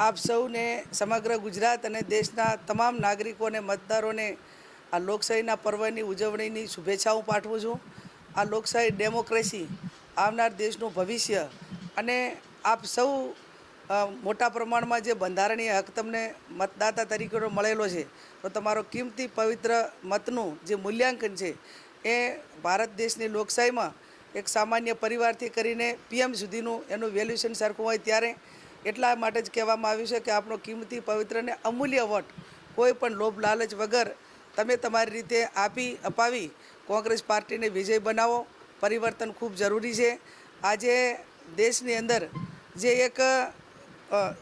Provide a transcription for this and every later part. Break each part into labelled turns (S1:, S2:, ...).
S1: આપ સૌને સમગ્ર ગુજરાત અને દેશના તમામ નાગરિકોને મતદારોને આ લોકશાહીના પર્વની ઉજવણીની શુભેચ્છાઓ પાઠવું છું. આ લોકશાહી ડેમોક્રેસી આવનાર દેશનું ભવિષ્ય અને આપ સૌ મોટા પ્રમાણમાં જે બંધારણીય હક તમને મતદાતા તરીકેનો મળેલો છે, તો તમારો કિંમતી પવિત્ર મતનું જે મૂલ્યાંકન છે, એ ભારત દેશની લોકશાહીમાં એક સામાન્ય પરિવારથી કરીને પીએમ સુધીનું એનું વેલ્યુશન સરખું હોય ત્યારે એટલા માટે જ કહેવામાં આવ્યું છે કે આપણો કિંમતી પવિત્ર અને અમૂલ્ય વોટ કોઈ પણ લોભ, લાલચ વગર તમે તમારી રીતે આપી, અપાવી કોંગ્રેસ પાર્ટીને વિજય બનાવો. પરિવર્તન ખૂબ જરૂરી છે. આજે દેશની અંદર જે એક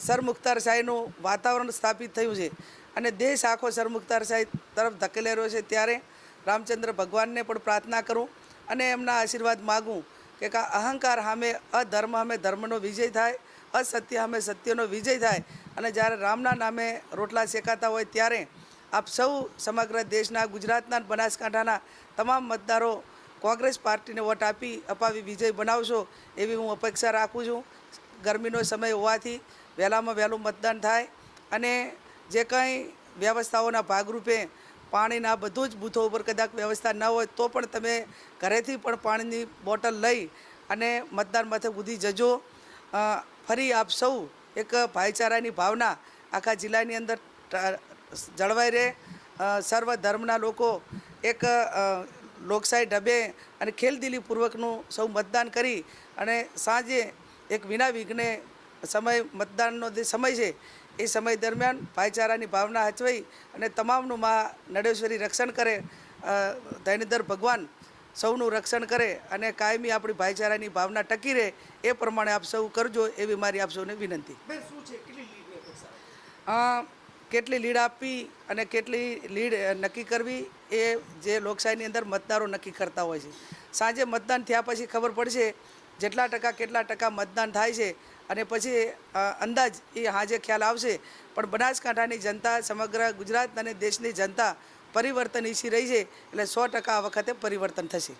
S1: સરમુખતારશાહીનું વાતાવરણ સ્થાપિત થયું છે અને દેશ આખો સરમુખતારશાહી તરફ ધકેલી રહ્યો છે ત્યારે રામચંદ્ર ભગવાનને પણ પ્રાર્થના કરું અને એમના આશીર્વાદ માગું કે અહંકાર સામે, અધર્મ સામે ધર્મનો વિજય થાય, અસત્ય સામે સત્યનો વિજય થાય. અને જ્યારે રામના નામે રોટલા શેકાતા હોય ત્યારે આપ સૌ સમગ્ર દેશના, ગુજરાતના, બનાસકાંઠાના તમામ મતદારો કોંગ્રેસ પાર્ટીને વોટ આપી, અપાવી વિજય બનાવશો એવી હું અપેક્ષા રાખું છું. ગરમીનો સમય હોવાથી વહેલામાં વહેલું મતદાન થાય. અને જે કંઈ વ્યવસ્થાઓના ભાગરૂપે પાણીના બધું જ બૂથો ઉપર કદાચ વ્યવસ્થા ન હોય તો પણ તમે ઘરેથી પણ પાણીની બોટલ લઈ અને મતદાન મથક સુધી જજો. ફરી આપ સૌ એક ભાઈચારાની ભાવના આખા જિલ્લાની અંદર જળવાઈ રહે. સર્વ ધર્મના લોકો એક લોકશાહી ઢબે અને ખેલદિલીપૂર્વકનું સૌ મતદાન કરી અને સાંજે એક વિના વિઘ્ને સમય મતદાનનો જે સમય છે એ સમય દરમિયાન ભાઈચારાની ભાવના હચવાઈ અને તમામનું મા નડેશ્વરી રક્ષણ કરે અ, ભગવાન સૌનું રક્ષણ કરે અને કાયમી આપણી ભાઈચારાની ભાવના ટકી રહે એ પ્રમાણે આપ સૌ કરજો એવી મારી આપ સૌને વિનંતી.
S2: કેટલી
S1: લીડ આપવી અને કેટલી લીડ નક્કી કરવી એ જે લોકશાહીની અંદર મતદારો નક્કી કરતા હોય છે. સાંજે મતદાન થયા પછી ખબર પડશે જેટલા ટકા કેટલા ટકા મતદાન થાય છે અને પછી અંદાજ એ હાજે ખ્યાલ આવશે. પણ બનાસકાંઠાની જનતા, સમગ્ર ગુજરાત અને દેશની જનતા પરિવર્તન ઈચ્છી રહી છે. એટલે સો ટકા આ વખતે પરિવર્તન થશે.